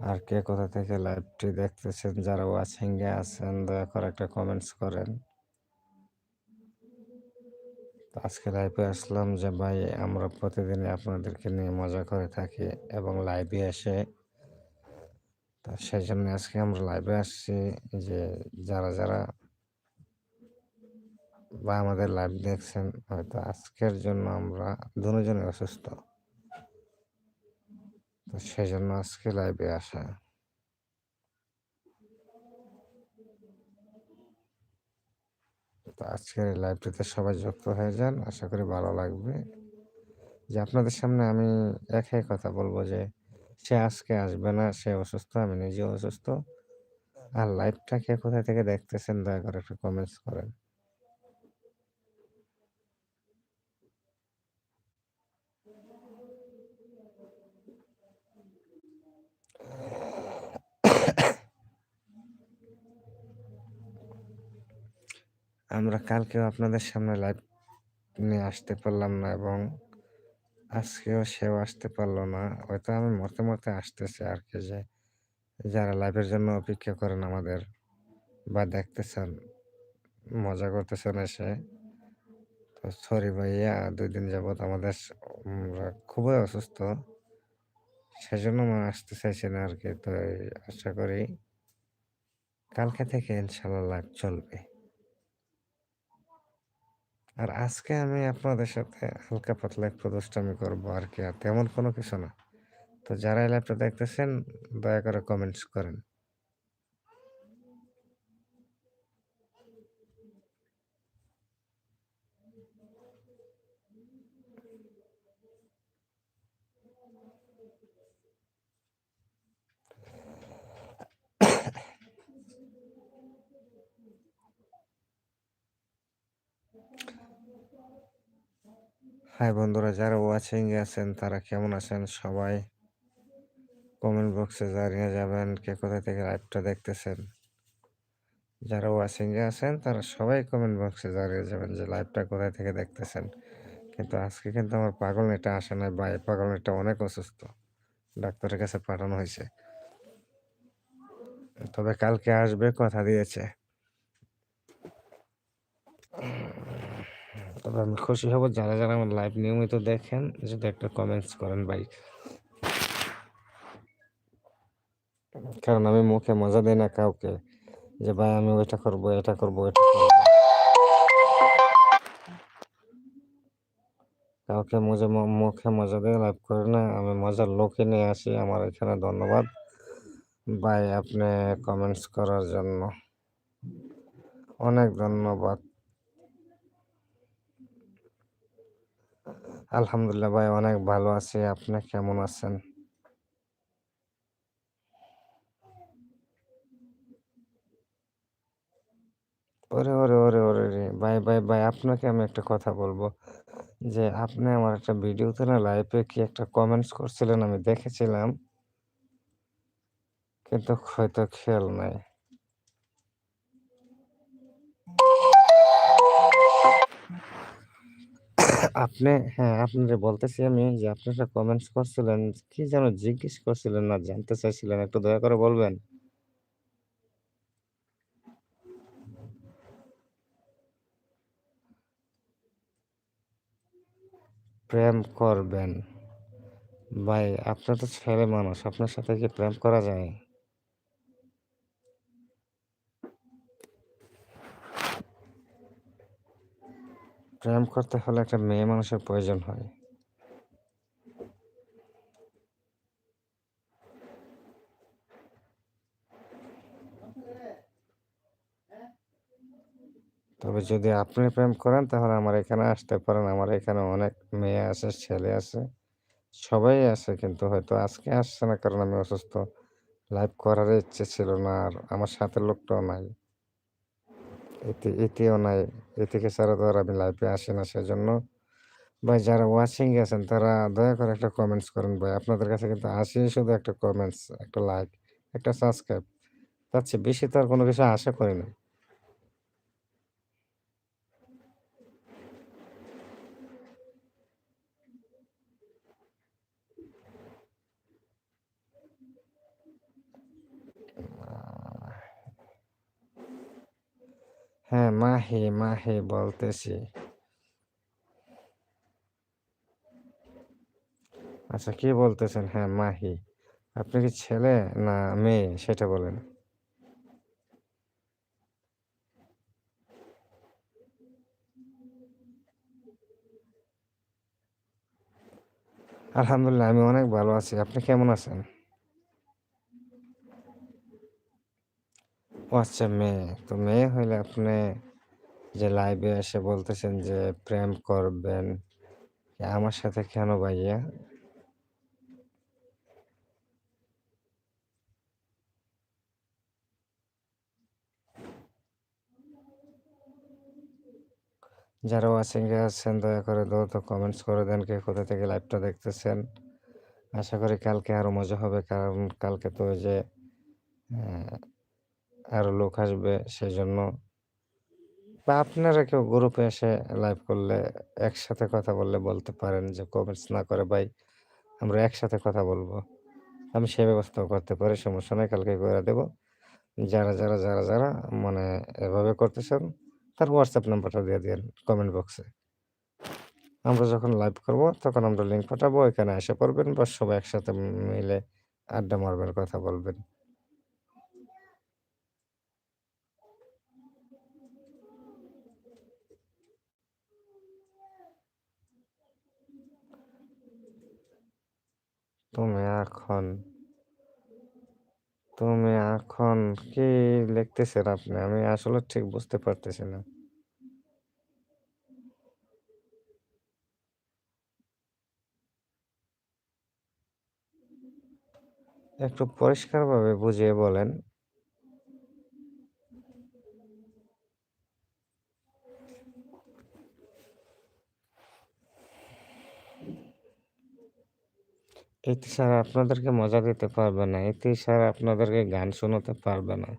আর কে কোথা থেকে লাইভটি দেখতেছেন, যারা ওয়াচিংয়ে আছেন, দয়া করে একটা কমেন্টস করেন। আজকে লাইভে আসলাম যে, ভাই, আমরা প্রতিদিনই আপনাদেরকে নিয়ে মজা করে থাকি এবং লাইভে এসে তা সেই জন্য আজকে আমরা লাইভে আসছি যে, যারা যারা বা আমাদের লাইভ দেখছেন, হয়তো আজকের জন্য আমরা দুজনে অসুস্থ। তো সেই জন্য আজকে লাইভে আসা। তো আজকের লাইভটিতে সবাই যুক্ত হয়ে যান, আশা করি ভালো লাগবে। যে আপনাদের সামনে আমি একাই কথা বলব যে, সে আজকে আসবে না, সে অসুস্থ, আমি নিজেও অসুস্থ। আর লাইভটা কে কোথা থেকে দেখতেছেন, দয়া করে একটু কমেন্টস করেন। আমরা কালকেও আপনাদের সামনে লাইভ নিয়ে আসতে পারলাম না এবং আজকেও সেও আসতে পারল না। হয়তো আমি মরতে মরতে আসতেছি আর কি যে, যারা লাইভের জন্য অপেক্ষা করেন আমাদের বা দেখতেছেন, মজা করতেছেন এসে। তো সরি ভাইয়া, দুই দিন যাবৎ আমাদের খুবই অসুস্থ। সেজন্য আমি আসতে চাইছি না আর কি তো আশা করি কালকে থেকে ইনশাল্লাহ লাইভ চলবে। আর আজকে আমি আপনাদের সাথে হালকা পাতলা একটু দুষ্টামি করব আর কি, আর তেমন কোনো কিছু না। তো যারা এই দেখতেছেন, দয়া করে কমেন্টস করেন। হাই বন্ধুরা, যারা ওয়াচিং আছেন, তারা কেমন আছেন? সবাই কমেন্ট বক্সে জানিয়ে যাবেন কে কোথা থেকে লাইভটা দেখতেছেন। যারা ওয়াচিং এ আছেন, তারা সবাই কমেন্ট বক্সে জানিয়ে যাবেন যে লাইভটা কোথায় থেকে দেখতেছেন। কিন্তু আজকে কিন্তু আমার পাগল নেটা আসে না ভাই। পাগল নেটা অনেক অসুস্থ। ডাক্তারের কাছে পাঠানো হয়েছে। তবে কালকে আসবে, কথা দিয়েছে। তবে আমি খুশি হব, যারা যারা আমার লাইভ নিয়মিত দেখেন, যদি একটা কমেন্টস করেন ভাই। কারণ আমি মুখে মজা দিই না কাউকে, যে ভাই আমি ওইটা করব, এটা করব এটা করব। কাউকে মজা মুখে মজা দিয়ে লাভ করে না। আমি মজার লোকে নিয়ে আসি, আমার এখানে ধন্যবাদ। ভাই, আপনি কমেন্টস করার জন্য অনেক ধন্যবাদ। আলহামদুলিল্লাহ ভাই অনেক ভালো আছি। আপনি কেমন আছেন? ওরে ওরে ওরে ওরে রে ভাই ভাই ভাই, আপনাকে আমি একটা কথা বলব যে আপনি আমার একটা ভিডিওতে না লাইভে কি একটা কমেন্টস করছিলেন আমি দেখেছিলাম, কিন্তু হয়তো খেয়াল নাই। আপনি হ্যাঁ আপনারে বলতেছি আমি যে আপনি একটা কমেন্টস করছিলেন, কি যেন জিজ্ঞেস করছিলেন না, জানতে চাইছিলেন, একটু দয়া করে বলবেন? প্রেম করবেন। ভাই আপনার তো ছেলে মানুষ, আপনার সাথে কি প্রেম করা যায়? প্রেম করতে হলে একটা মেয়ে মানুষের প্রয়োজন হয়। তবে যদি আপনি প্রেম করেন, তাহলে আমার এখানে আসতে পারেন। আমার এখানে অনেক মেয়ে আছে, ছেলে আছে, সবাই আছে, কিন্তু হয়তো আজকে আসছে না, কারণ আমি অসুস্থ। লাইভ করার ইচ্ছে ছিল না, আর আমার সাথে লোকটাও নাই। এতে, এতেও নাই। এ থেকে ছাড়া তো আর আমি লাইফে আসি না সেজন্য। ভাই, যারা ওয়াচিং আছেন, তারা দয়া করে একটা কমেন্টস করেন ভাই। আপনাদের কাছে কিন্তু আসি, শুধু একটা কমেন্টস একটা লাইক একটা সাবস্ক্রাইব তার চেয়ে বেশি তো আর কোনো কিছু আশা করি না। হ্যাঁ, মাহি, মাহি বলতেছি। আচ্ছা কি বলতেছেন? হ্যাঁ, মাহি। আপনি কি ছেলে না মেয়ে সেটা বলেন? আলহামদুলিল্লাহ আমি অনেক ভালো আছি। আপনি কেমন আছেন? আচ্ছা মেয়ে। তো মেয়ে হইলে আপনি যে লাইভে এসে বলতেছেন যে প্রেম করবেন, আমার সাথে কেন ভাইয়া? যারা ওয়াচিং এ আছেন দয়া করে দ্রুত কমেন্টস করে দেন কে কোথা থেকে লাইভটা দেখতেছেন। আশা করি কালকে আরও মজা হবে। কারণ কালকে তো ওই যে অ্যা আরও লোক আসবে সেজন্য। বা আপনারা কেউ গ্রুপে এসে লাইভ করলে একসাথে কথা বললে বলতে পারেন যে কমেন্টস না করে ভাই আমরা একসাথে কথা বলব। আমি সে ব্যবস্থাও করতে পারি সমস্যা নাই কালকে করে দেব। যারা, যারা, যারা, যারা মানে এভাবে করতেছেন তার হোয়াটসঅ্যাপ নাম্বারটা দিয়ে দিয়েন কমেন্ট বক্সে। আমরা যখন লাইভ করব তখন আমরা লিঙ্ক পাঠাবো ওইখানে এসে পড়বেন বা সবাই একসাথে মিলে আড্ডা মারবেন, কথা বলবেন। তুমি এখন তুমি এখন কি লিখতেছেন আপনি? আমি আসলে ঠিক বুঝতে পারতেছি না। একটু পরিষ্কারভাবে বুঝিয়ে বলেন। ইতি স্যার আপনাদেরকে মজা দিতে পারবে না। ইতি স্যার আপনাদেরকে গান শোনাতে পারবে না।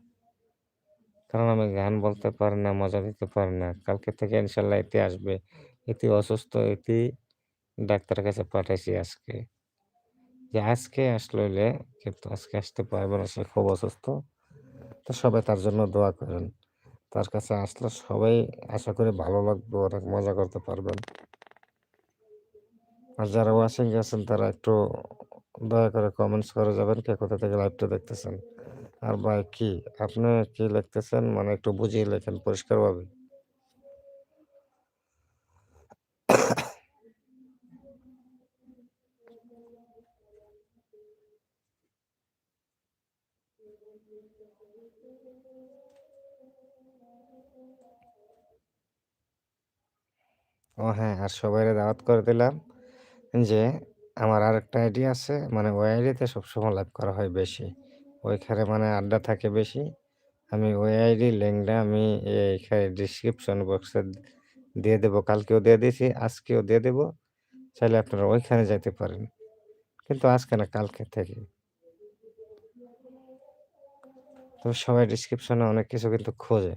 কারণ আমি গান বলতে পারি না, মজা দিতে পারি না। কালকে থেকে ইনশাল্লাহ এতে আসবে। ইতি অসুস্থ, ইতি ডাক্তারের কাছে পাঠাইছি আজকে। যে আজকে আসলো হইলে কিন্তু আজকে আসতে পারবে না, সে খুব অসুস্থ। তো সবাই তার জন্য দোয়া করেন। তার কাছে আসলে সবাই আশা করি ভালো লাগবে, অনেক মজা করতে পারবেন। আর যারা ওয়াচিং এ আছেন তারা একটু দয়া করে কমেন্টস করে যাবেন কে কোথা থেকে লাইভটা দেখতেছেন। আর ভাই কি আপনি কি লিখতেছেন মানে একটু বুঝিয়ে লেখেন পরিষ্কারভাবে। ও হ্যাঁ, আর সবাইরে দাওয়াত করে দিলাম যে আমার আরেকটা আইডি আছে মানে ওই আইডিতে সবসময় লাইভ করা হয় বেশি। ওইখানে মানে আড্ডা থাকে বেশি। আমি ওই আইডি লিঙ্কটা আমি এইখানে ডেসক্রিপশন বক্সে দিয়ে দেব। কালকেও দিয়ে দিয়েছি, আজকেও দিয়ে দেব। চাইলে আপনারা ওইখানে যেতে পারেন। কিন্তু আজকে না কালকে থেকে। তবে সবাই ডেসক্রিপশনে অনেক কিছু কিন্তু খোঁজে।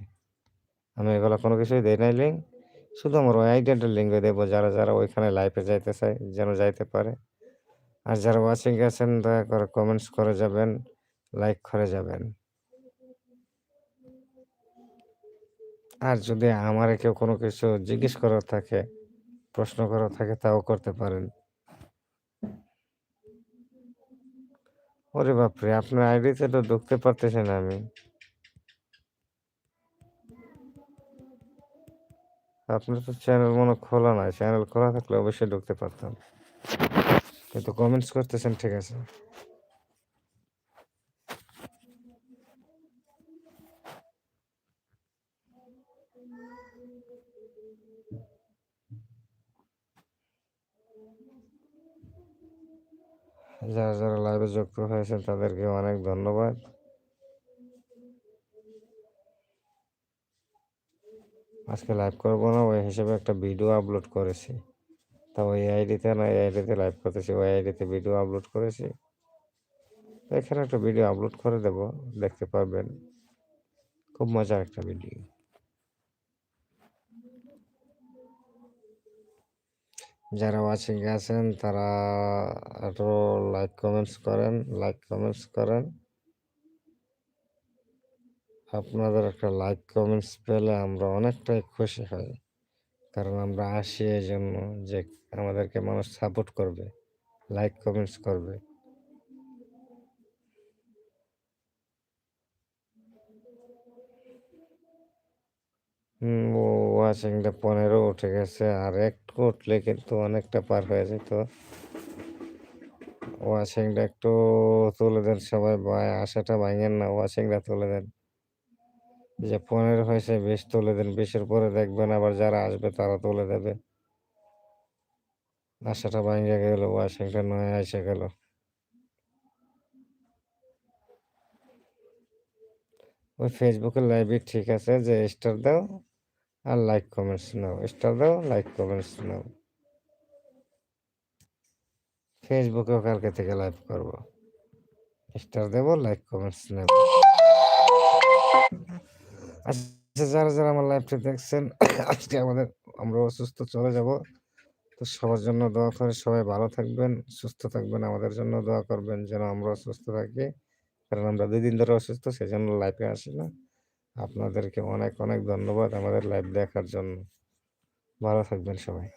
আমি এগুলো কোনো কিছুই দেই নাই লিঙ্ক। শুধু আমার ওই আইডিয়াটা লিঙ্ক দেব যারা, যারা ওইখানে লাইভে যাইতে চায় যেন যাইতে পারে। আর যারা ওয়াচিং আছেন দয়া করে কমেন্টস করে যাবেন, লাইক করে যাবেন। আর যদি আমার কেউ কোনো কিছু জিজ্ঞেস করার থাকে, প্রশ্ন করার থাকে তাও করতে পারেন। ওরে বাপরে! আপনার আইডিতে তো ঢুকতে পারতেছেন আমি। আপনার তো চ্যানেল মনে খোলা নাই। চ্যানেল খোলা থাকলে অবশ্যই ঢুকতে পারতাম। কিন্তু কমেন্টস করতেছেন ঠিক আছে। যারা, যারা লাইভে যুক্ত হয়েছেন তাদেরকে অনেক ধন্যবাদ। আজকে লাইভ করব না ওই হিসেবে একটা ভিডিও আপলোড করেছি। তা ওই আইডিতে না এই আইডিতে লাইভ করতেছি। ওই আইডিতে ভিডিও আপলোড করেছি। এখানে একটা ভিডিও আপলোড করে দেব, দেখতে পারবেন। খুব মজার একটা ভিডিও। যারা ওয়াচিং আছেন তারা একটু লাইক কমেন্টস করেন, লাইক কমেন্টস করেন। আপনাদের একটা লাইক কমেন্টস পেলে আমরা অনেকটাই খুশি হই। কারণ আমরা আসি এই জন্য যে আমাদেরকে মানুষ সাপোর্ট করবে, লাইক কমেন্টস করবে। হুম, ও ওয়াচিংটা ১৫ উঠে গেছে। আর একটু উঠলে কিন্তু অনেকটা পার হয়ে যেত। ওয়াশিংটা একটু তুলে দেন সবাই ভাই আশাটা ভাঙেন না, ওয়াশিংটা তুলে দেন। যে ১৫ হয়েছে ২০ তুলে দেন। ২০ এর পরে দেখবেন আবার যারা আসবে তারা তুলে দেবে। আশাটা ভাইঙ্গা গেল, ওয়াচিংটা নয় আইসা গেল। ওই ফেসবুকের লাইভে ঠিক আছে যে স্টার দাও আর লাইক কমেন্টস নাও। স্টার দাও, লাইক কমেন্টস নাও। ফেসবুকেও কালকে থেকে লাইভ করব। স্টার দেব, লাইক কমেন্টস নেব। আচ্ছা যারা, যারা আমার লাইভটা দেখছেন আজকে আমাদের আমরা অসুস্থ চলে যাব। তো সবার জন্য দোয়া করে সবাই ভালো থাকবেন, সুস্থ থাকবেন। আমাদের জন্য দোয়া করবেন যেন আমরা সুস্থ থাকি। কারণ আমরা ২ দিন ধরে অসুস্থ সেই জন্য লাইভে আসি না। আপনাদেরকে অনেক, অনেক ধন্যবাদ আমাদের লাইভ দেখার জন্য। ভালো থাকবেন সবাই।